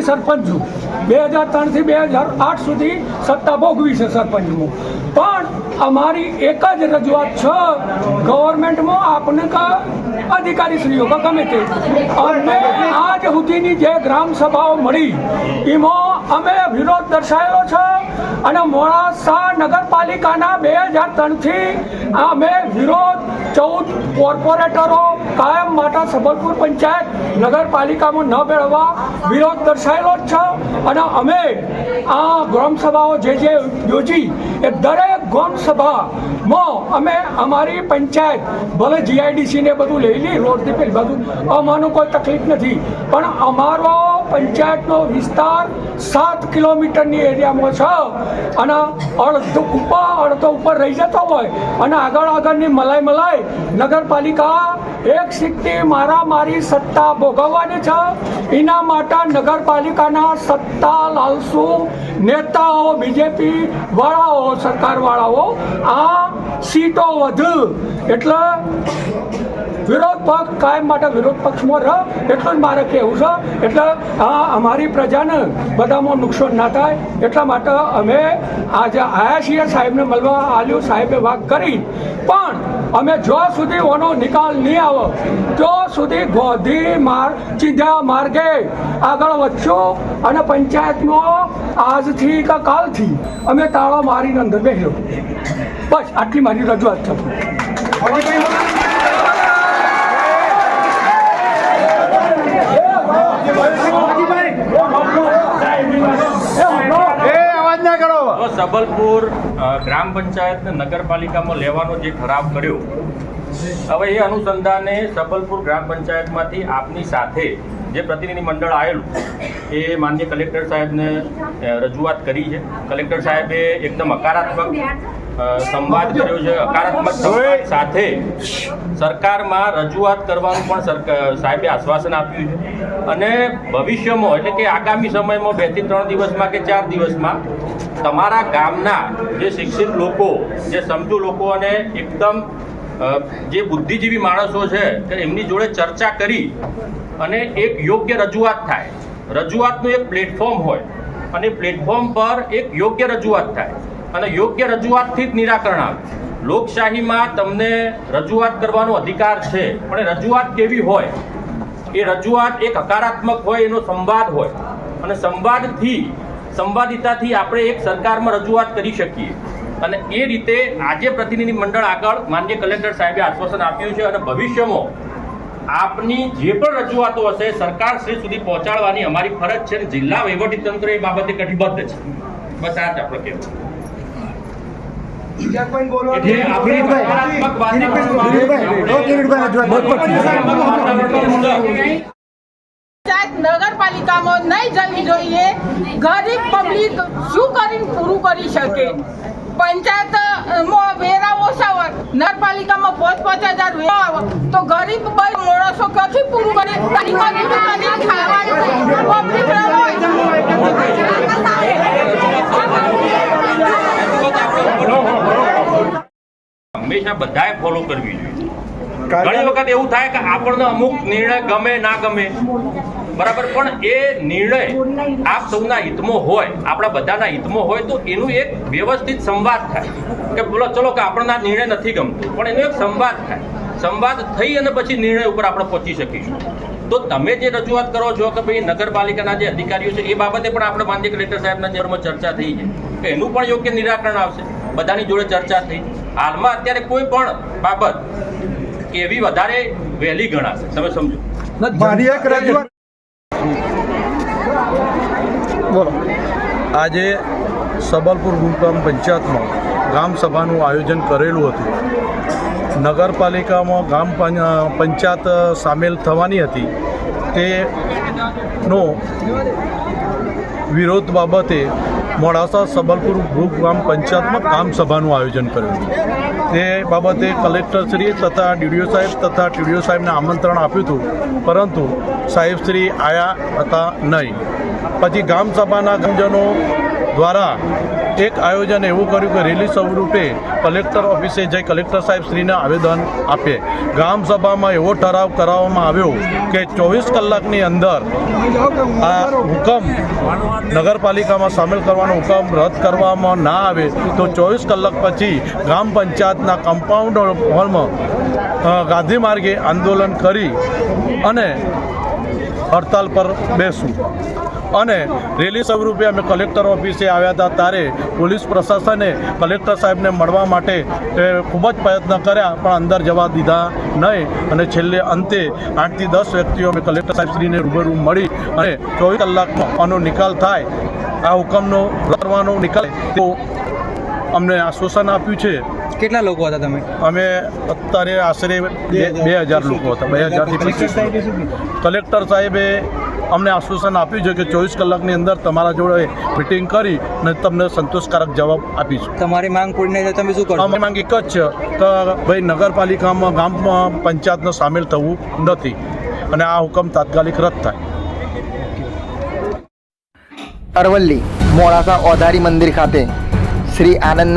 માજી સરપંચ છું. બે હજાર ત્રણથી બે હજાર આઠ સુધી સત્તા ભોગવી છે સરપંચમાં. પણ અમારી એક જ રજૂઆત છે. ગવર્મેન્ટમાં આપને કા અધિકારીશ્રીઓ કા ગમે તે. અને આજ સુધીની જે ગ્રામ સભાઓ મળી, એમાં અમે વિરોધ દર્શાવ્યો છે અને મોડાસા નગરપાલિકાના બે હજાર ત્રણથી અમે વિરોધ ચૌદ કોર્પોરેટરો કાયમ માટે સબલપુર પંચાયત નગરપાલિકામાં ન મેળવવા વિરોધ દર્શાવેલો જ છે. અને અમે આ ગ્રામસભાઓ જે જે યોજી, એ દરેક ગ્રામસભામાં અમે અમારી પંચાયત, ભલે જીઆઈડીસીને બધું લઈ લઈ રોડથી બધું અમારું કોઈ તકલીફ નથી. પણ અમારો પંચાયતનો વિસ્તાર સાત કિલોમીટરની એરિયામાં છે. અને અડધો ઉપર અડધો ઉપર રહી જતો હોય. અને આગળ આગળની મલાઈ મલાઈ નગરપાલિકા એક સીટની મારામારી સત્તા ભોગવવાની છે. એના માટે નગરપાલિકાના સત્તા લાલસુ નેતાઓ, બીજેપી વાળાઓ, સરકારવાળાઓ આ સીટો વધુ. એટલે વિરોધ પક્ષ કાયમ માટે વિરોધ પક્ષમાં રહ. એટલું જ મારે કહેવું છે. એટલે આ અમારી પ્રજાને બધામાં નુકસાન ના થાય. એટલા માટે અમે આજે આયા છીએ. સાહેબને મળવા આલ્યું. સાહેબે વાત કરી. પણ અમે જો સુધી ઓનો નિકાલ નહીં આવે તો સુધી ગોધી માર્ગ ચીધા માર્ગે આગળ વધશું અને પંચાયતમાં આજથી કે કાલથી અમે તાળો મારીને અંદર બેસ્યો બસ, આટલી મારી રજૂઆત છે. સબલપુર ગ્રામ પંચાયત નગરપાલિકામાં લેવાનો જે ઠરાવ કર્યો, હવે એ અનુસંધાને સબલપુર ગ્રામ પંચાયતમાંથી આપની સાથે જે પ્રતિનિધિ મંડળ આવેલું, એ માન્ય કલેક્ટર સાહેબને રજૂઆત કરી છે. કલેક્ટર સાહેબે એકદમ હકારાત્મક સંવાદ કર્યો છે હકારાત્મક સંવાદ સાથે સરકારમાં રજૂઆત કરવાનું પણ સાહેબે આશ્વાસન આપ્યું છે. અને ભવિષ્યમાં એટલે કે આગામી સમયમાં બેથી ત્રણ દિવસમાં કે ચાર દિવસમાં તમારા ગામના જે શિક્ષિત લોકો જે સમજુ લોકો અને એકદમ જે બુદ્ધિજીવી માણસો છે એમની જોડે ચર્ચા કરી અને એક યોગ્ય રજૂઆત થાય. રજૂઆતનું એક પ્લેટફોર્મ હોય અને પ્લેટફોર્મ પર એક યોગ્ય રજૂઆત થાય. અને યોગ્ય રજૂઆતથી જ નિરાકરણ આવે. લોકશાહીમાં તમને રજૂઆત કરવાનો અધિકાર છે, પણ એ રજૂઆત કેવી હોય? એ રજૂઆત એક હકારાત્મક હોય, એનો સંવાદ હોય. અને સંવાદથી, સંવાદિતાથી આપણે એક સરકારમાં રજૂઆત કરી શકીએ. અને એ રીતે આજે પ્રતિનિધિ મંડળ આગળ માન્ય કલેક્ટર સાહેબે આશ્વાસન આપ્યું છે અને ભવિષ્યમાં આપની જે પણ રજૂઆતો હશે, સરકાર શ્રી સુધી પહોંચાડવાની અમારી ફરજ છે અને જિલ્લા વહીવટી તંત્ર એ બાબતે કટિબદ્ધ છે. બસ આ જ આપણે કહેવું એટલે આપણી હકારાત્મક વાતાવરણ પંચાયત નગરપાલિકામાં નહીં જવી જોઈએ. ગરીબ પબ્લિક શું કરીને પૂરું કરી શકે? પંચાયત વેરા ઓછા હોય નગરપાલિકામાં પાંચ પાંચ હજાર વેરા આવે. તો ગરીબ ભાઈ માણસો ક્યાંથી પૂરું કરે? ખાવાનું હંમેશા બધાએ ફોલો કરવી જોઈએ. ઘણી વખત એવું થાય કે આપણને અમુક નિર્ણય ગમે ના ગમે. બરાબર પણ એ નિર્ણય આપ સૌના હિતમાં હોય આપણા બધાના હિતમાં હોય તો એનું એક વ્યવસ્થિત સંવાદ થાય. કે બોલો ચલો કે આપણને આ નિર્ણય નથી ગમતો. પણ એનો એક સંવાદ થાય. સંવાદ થઈ અને પછી નિર્ણય ઉપર આપણે પહોંચી શકીશું. તો તમે જે રજૂઆત કરો છો કે ભાઈ નગરપાલિકાના જે અધિકારીઓ છે એ બાબતે પણ આપણે માન્ય કલેક્ટર સાહેબના જેમાં ચર્ચા થઈ છે. કે એનું પણ યોગ્ય નિરાકરણ આવશે. બધાની જોડે ચર્ચા થઈ. હાલમાં અત્યારે કોઈ પણ બાબત એવી વધારે વહેલી ગણાશે? તમે સમજો. મારી એક બોલો. આજે સબલપુર ગ્રામ પંચાયતમાં ગ્રામ સભાનું આયોજન કરેલું હતું. નગરપાલિકામાં ગામ પં- પંચાયત સામેલ થવાની હતી. તેનો વિરોધ બાબતે મોડાસા સબલપુર ગ્રુપ ગ્રામ પંચાયતમાં ગ્રામ સભાનું આયોજન કર્યું. તે બાબતે કલેક્ટરશ્રી તથા ડીડીઓ સાહેબ તથા ટીડીઓ સાહેબને આમંત્રણ આપ્યું હતું, પરંતુ સાહેબશ્રી આયા હતા નહીં. પછી ગ્રામસભાના સભાના ગામજનો દ્વારા એક આયોજન એવું કર્યું કે રેલી સ્વરૂપે કલેક્ટર ઓફિસે જઈ કલેક્ટર સાહેબ શ્રીને આવેદન આપે. ગામ સભામાં એવો ઠરાવ કરાવવામાં આવ્યો કે ચોવીસ કલાકની અંદર આ હુકમ નગરપાલિકામાં સામેલ કરવાનો હુકમ રદ કરવામાં ના આવે તો ચોવીસ કલાક પછી ગ્રામ પંચાયતના કમ્પાઉન્ડ હોલમાં ગાંધી માર્ગે આંદોલન કરી અને હડતાલ પર બેસું અને રેલી સ્વરૂપે અમે કલેક્ટર ઓફિસે આવ્યા હતા. ત્યારે પોલીસ પ્રશાસને કલેક્ટર સાહેબને મળવા માટે ખૂબ જ પ્રયત્ન કર્યા પણ અંદર જવા દીધા નહીં. અને છેલ્લે અંતે આઠથી દસ વ્યક્તિઓ અમે કલેક્ટર સાહેબશ્રીને રૂબરૂ મળી અને ચોવીસ કલાકમાં આનો નિકાલ થાય આ હુકમનો કરવાનો નિકાલ તો અમને આશ્વાસન આપ્યું છે. કેટલા લોકો હતા તમે? અમે અત્યારે આશરે બે હજાર લોકો હતા. બે હજારથી કલેક્ટર સાહેબે અમને આશ્વાસન આપ્યું છે કે ચોવીસ કલાકની અંદર તમારા જોડે મિટિંગ કરી અને તમને સંતોષકારક જવાબ આપીશું. તમારી માંગ પૂરી નહીં તમે શું કરો માંગ એક જ છે કે ભાઈ નગરપાલિકામાં ગામમાં પંચાયતનો સામેલ થવું નથી અને આ હુકમ તાત્કાલિક રદ થાય. અરવલ્લી મોડાસા ઓધારી મંદિર ખાતે શ્રી આનંદ